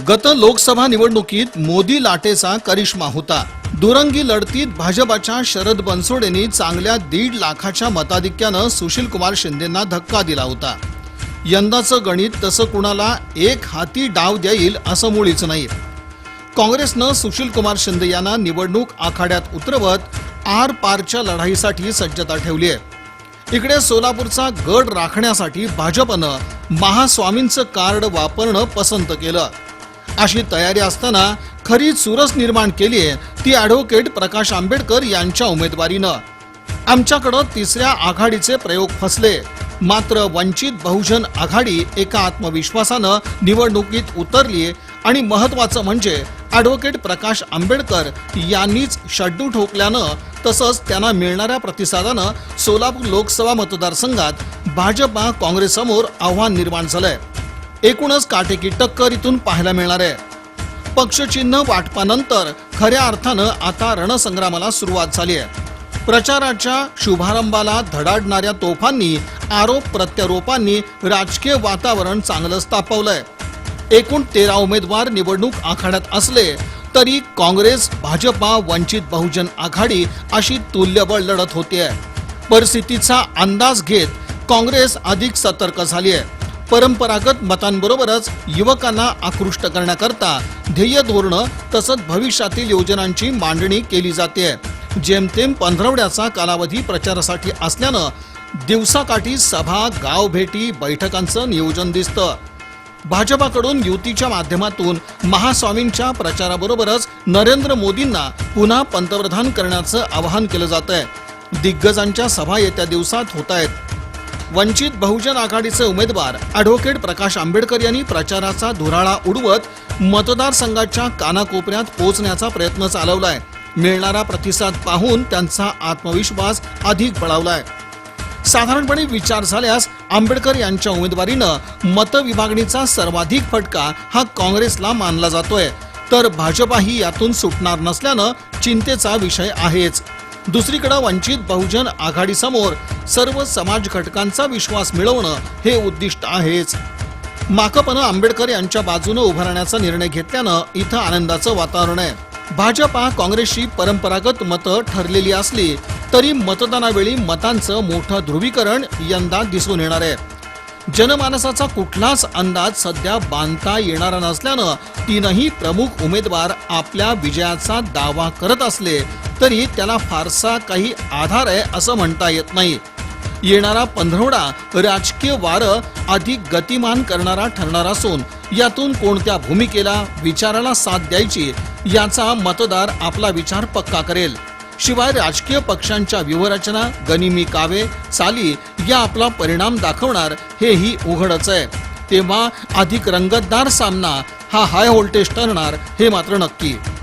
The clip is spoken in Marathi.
गत लोकसभा निवडणुकीत मोदी लाटेचा करिश्मा होता. दुरंगी लढतीत भाजपाच्या शरद बनसोडेंनी चांगल्या दीड लाखाच्या मताधिक्यानं सुशील कुमार शिंदेंना धक्का दिला होता. यंदाचं गणित तसं कुणाला एक हाती डाव देईल असं मुळीच नाही. काँग्रेसनं सुशील कुमार शिंदे यांना निवडणूक आखाड्यात उतरवत आर पारच्या लढाईसाठी सज्जता ठेवली आहे. इकडे सोलापूरचा गड राखण्यासाठी भाजपनं महास्वामींचं कार्ड वापरणं पसंत केलं. अशी तयारी असताना खरी चुरस निर्माण केली आहे ती ॲडव्होकेट प्रकाश आंबेडकर यांच्या उमेदवारीनं. आमच्याकडं तिसऱ्या आघाडीचे प्रयोग फसले. मात्र वंचित बहुजन आघाडी एका आत्मविश्वासानं निवडणुकीत उतरली आणि महत्वाचं म्हणजे ॲडव्होकेट प्रकाश आंबेडकर यांनीच शड्डू ठोकल्यानं तसंच त्यांना मिळणाऱ्या प्रतिसादानं सोलापूर लोकसभा मतदारसंघात भाजपा काँग्रेससमोर आव्हान निर्माण झालंय. एकूणच काटेकी टक्कर इथून पाहायला मिळणार आहे. पक्षचिन्ह वाटपानंतर खऱ्या अर्थानं आता रणसंग्रामाला सुरुवात झाली आहे. प्रचाराच्या शुभारंभाला धडाडणाऱ्या तोफांनी आरोप प्रत्यारोपांनी राजकीय वातावरण चांगलंच तापवलंय एकूण तेरा उमेदवार निवडणूक आखाड्यात असले तरी काँग्रेस भाजपा वंचित बहुजन आघाडी अशी तुल्यबळ लढत होतीये. परिस्थितीचा अंदाज घेत काँग्रेस अधिक सतर्क झाली आहे परंपरागत मतांबरोबरच युवकांना आकृष्ट करण्याकरता ध्येय धोरणं तसंच भविष्यातील योजनांची मांडणी केली जाते. जेमतेम पंधरवड्याचा कालावधी प्रचारासाठी असल्यानं दिवसाकाठी सभा गाव भेटी बैठकांचं नियोजन दिसतं. भाजपाकडून युतीच्या माध्यमातून महास्वामींच्या प्रचाराबरोबरच नरेंद्र मोदींना पुन्हा पंतप्रधान करण्याचं आवाहन केलं जात आहे दिग्गजांच्या सभा येत्या दिवसात होत आहेत वंचित बहुजन आघाडीचे उमेदवार ॲडव्होकेट प्रकाश आंबेडकर यांनी प्रचाराचा धुराळा उडवत मतदारसंघाच्या कानाकोपऱ्यात पोहोचण्याचा प्रयत्न चालवलाय. मिळणारा प्रतिसाद पाहून त्यांचा आत्मविश्वास अधिक बळावलाय. साधारणपणे विचार झाल्यास आंबेडकर यांच्या उमेदवारीनं मतविभागणीचा सर्वाधिक फटका हा काँग्रेसला मानला जातोय. तर भाजपाही यातून सुटणार नसल्यानं चिंतेचा विषय आहेच. दुसरीकडे वंचित बहुजन आघाडीसमोर सर्व समाज घटकांचा विश्वास मिळवणं हे उद्दिष्ट आहेच. माकपनं आंबेडकर यांच्या बाजूनं उभं राहण्याचा निर्णय घेतल्यानं इथं आनंदाचं वातावरण आहे. भाजपा काँग्रेसची परंपरागत मतं ठरलेली असली तरी मतदानावेळी मतांचं मोठं ध्रुवीकरण यंदा दिसून येणार आहे. जनमानसाचा कुठलाच अंदाज सध्या बांधता येणारा नसल्यानं तीनही प्रमुख उमेदवार आपल्या विजयाचा दावा करत असले तरी त्याला फारसा काही आधार आहे असं म्हणता येत नाही. येणारा पंधरवडा राजकीय वारं अधिक गतिमान करणारा ठरणार असून यातून कोणत्या भूमिकेला विचाराला साथ द्यायची याचा मतदार आपला विचार पक्का करेल. शिवाय राजकीय पक्षांच्या व्यूहरचना गनिमी कावे चाली या आपला परिणाम दाखवणार हेही उघडच आहे. तेव्हा अधिक रंगतदार सामना हा हाय व्होल्टेज ठरणार हे मात्र नक्की.